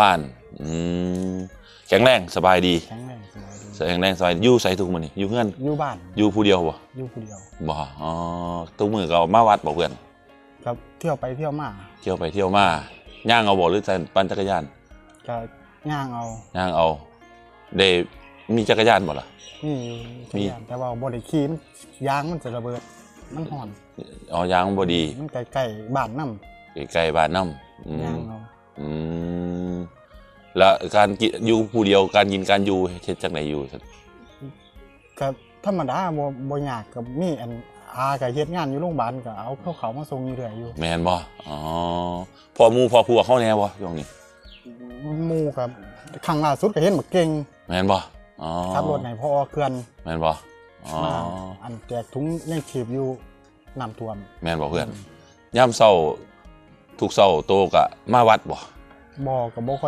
ว่านอืมแข็งแรงสบายดีแข็งแรงสบายดีแข็งแรงสบายดีอยู่ใส่ทุกมื้อนี่อยู่เพื่อนอยู่บ้านอยู่ผู้เดียวบ่อยู่ผู้เดียวบ่อ๋อทุกมื้อก็มาวัดบ่เพื่อน ครับเที่ยวไปเที่ยวมาเที่ยวไปเที่ยวมาย่างเอาบ่หรือปั่นจักรยานก็ย่างเอาย่างเอาได้มีจักรยานบ่ล่ะนี่อยู่มีจักรยานแต่ว่าบ่ได้ขี่มันยางมันจะระเบิดมันห่อนอ๋อยางบ่ดี มันใกล้ๆบ้านน้ใกล้ๆบ้านนํอืำย่างมเอาอืม แล้วการกินอยู่ผู้เดียวการกินการอยู่เฮ็ดจังไดอยู่ก็ธรรมดาบ่บ่ยากกับมีอันอาก็เฮ็ดงานอยู่โรงพยาบาลก็เอาเขาเขามาส่งอยู่เรื่อยอยู่แม่นบ่อ๋อพอหมู่พอพวกเขาแน่บ่ช่วงนี้หมู่กับครั้งล่าสุดก็เห็นบักเก่งแม่นบ่อ๋อขับรถให้พ่อเขื่อนแม่นบ่อ๋อมาอันแจกถุงยังชีพอยู่น้ำท่วม แม่นบ่เพื่อนยามเช้าทุกเช้าโตก็มาวัดบ่บ่ก็บ่ค่อย